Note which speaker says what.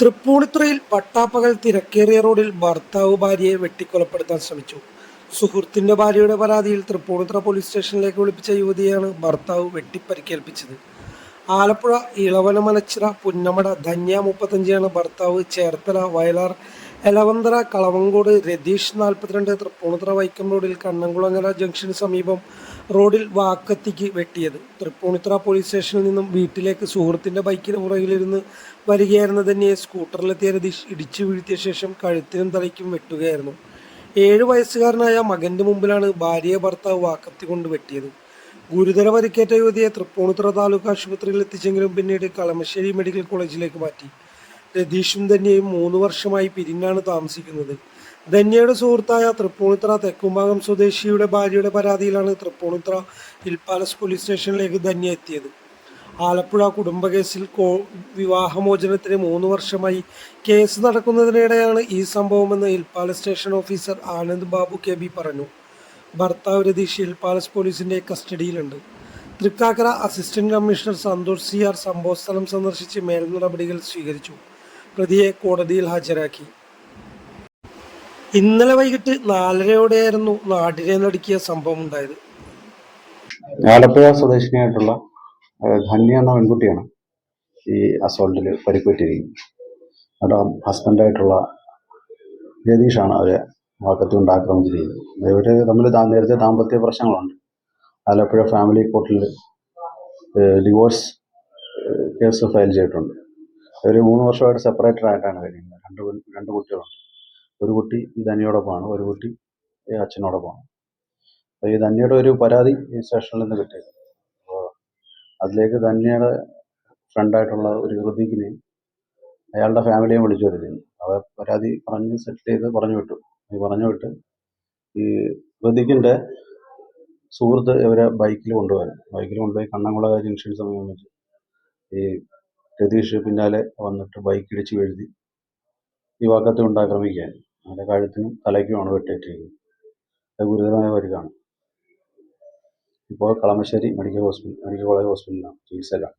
Speaker 1: തൃപ്പൂണിത്തുറയിൽ പട്ടാപ്പകൽ തിരക്കേറിയ റോഡിൽ ഭർത്താവ് ഭാര്യയെ വെട്ടിക്കൊലപ്പെടുത്താൻ ശ്രമിച്ചു. സുഹൃത്തിന്റെ ഭാര്യയുടെ പരാതിയിൽ തൃപ്പൂണിത്തുറ പോലീസ് സ്റ്റേഷനിലേക്ക് വിളിപ്പിച്ച യുവതിയാണ് ഭർത്താവ് വെട്ടിപ്പരിക്കേൽപ്പിച്ചത്. ആലപ്പുഴ ഇളവന മനച്ചിറ പുന്നമട ധന്യ മുപ്പത്തഞ്ചാണ് ഭർത്താവ് ചേർത്തല വയലാർ എലവന്തര കളവങ്കോട് രതീഷ് നാൽപ്പത്തിരണ്ട് തൃപ്പൂണിത്തറ വൈക്കം റോഡിൽ കണ്ണംകുളങ്ങര ജംഗ്ഷന് സമീപം റോഡിൽ വാക്കത്തിക്ക് വെട്ടിയത്. തൃപ്പൂണിത്തറ പോലീസ് സ്റ്റേഷനിൽ നിന്നും വീട്ടിലേക്ക് സുഹൃത്തിന്റെ ബൈക്കിന് പുറകിലിരുന്ന് വരികയായിരുന്ന തന്നെ സ്കൂട്ടറിലെത്തിയ രതീഷ് ഇടിച്ചു വീഴ്ത്തിയ ശേഷം കഴുത്തിനും തലയ്ക്കും വെട്ടുകയായിരുന്നു. ഏഴ് വയസ്സുകാരനായ മകന്റെ മുമ്പിലാണ് ഭാര്യയെ ഭർത്താവ് വാക്കത്തി കൊണ്ട് വെട്ടിയത്. ഗുരുതര പരിക്കേറ്റ യുവതിയെ തൃപ്പൂണിത്തുറ താലൂക്ക് ആശുപത്രിയിൽ എത്തിച്ചെങ്കിലും പിന്നീട് കളമശ്ശേരി മെഡിക്കൽ കോളേജിലേക്ക് മാറ്റി. രതീഷും ധന്യയും മൂന്ന് വർഷമായി പിരിഞ്ഞാണ് താമസിക്കുന്നത്. ധന്യയുടെ സുഹൃത്തായ തൃപ്പൂണിത്ര തെക്കുംഭാഗം സ്വദേശിയുടെ ഭാര്യയുടെ പരാതിയിലാണ് തൃപ്പൂണിത്ര ഹിൽ പാലസ് പോലീസ് സ്റ്റേഷനിലേക്ക് ധന്യ എത്തിയത്. ആലപ്പുഴ കുടുംബകേസിൽ കോ വിവാഹമോചനത്തിന് മൂന്ന് വർഷമായി കേസ് നടക്കുന്നതിനിടെയാണ് ഈ സംഭവമെന്ന് Hill Palace station officer Anand Babu K B പറഞ്ഞു. ഭർത്താവ് രതീഷ് ഹിൽ പാലസ് പോലീസിന്റെ കസ്റ്റഡിയിലുണ്ട്. Thrikkakara assistant commissioner Santhosh C R സംഭവസ്ഥലം സന്ദർശിച്ച് മേൽ നടപടികൾ സ്വീകരിച്ചു. പ്രതിയെ കോടതിയിൽ ഹാജരാക്കി. ഇന്നലെ വൈകിട്ട് നാലരയോടെയായിരുന്നു നാടിനെ നടുക്കിയ സംഭവം ഉണ്ടായത്.
Speaker 2: ആലപ്പുഴ സ്വദേശിനിയായിട്ടുള്ള ധന്യ എന്ന പെൺകുട്ടിയാണ് ഈ അസോൾട്ടിൽ പരിക്കേറ്റിരിക്കുന്നത്. അവിടെ ഹസ്ബൻഡായിട്ടുള്ള രതീഷാണ് അവരെ കൊണ്ട് ആക്രമിച്ചിരിക്കുന്നത് ഇവർ തമ്മിൽ നേരത്തെ ദാമ്പത്യ പ്രശ്നങ്ങളുണ്ട്. ആലപ്പുഴ ഫാമിലി കോർട്ടിൽ ഡിവോഴ്സ് കേസ് ഫയൽ ചെയ്തിട്ടുണ്ട്. അവർ മൂന്ന് വർഷമായിട്ട് സെപ്പറേറ്റഡ് ആയിട്ടാണ് കഴിയുന്നത് രണ്ട് രണ്ട് കുട്ടികളുണ്ട്. ഒരു കുട്ടി ഈ ധനിയോടൊപ്പമാണ് ഒരു കുട്ടി ഈ അച്ഛനോടൊപ്പമാണ്. അപ്പോൾ ഈ ധന്യയുടെ ഒരു പരാതി ഈ സ്റ്റേഷനിൽ നിന്ന് കിട്ടിയത്. അപ്പോൾ അതിലേക്ക് ധന്യയുടെ ഫ്രണ്ടായിട്ടുള്ള ഒരു ഹൃതിക്കിനെയും അയാളുടെ ഫാമിലിയെയും വിളിച്ചു വരുത്തിയിരുന്നു അവർ പരാതി പറഞ്ഞ് സെറ്റ് ചെയ്ത് പറഞ്ഞു വിട്ടു. ഈ പറഞ്ഞു വിട്ട് ഈ ഹൃതിക്കിന്റെ സുഹൃത്ത് ഇവരെ ബൈക്കിൽ കൊണ്ടുപോയി ബൈക്കിൽ കൊണ്ടുപോയി കണ്ണംകുള ജംഗ്ഷൻ സമയം വെച്ച് ഈ രതീഷ് പിന്നാലെ വന്നിട്ട് ബൈക്ക് ഇടിച്ച് വീഴ്ത്തി. ഈ വാക്കത്ത് കൊണ്ട് ആക്രമിക്കുകയാണ് അവന്റെ കഴുത്തിനും തലയ്ക്കുമാണ് വെട്ടേറ്റിരിക്കുന്നത്. അത് ഗുരുതരമായ പരിക്കാണ്. ഇപ്പോൾ Kalamassery medical hospital medical college ഹോസ്പിറ്റലിലാണ് ചികിത്സയിലാണ്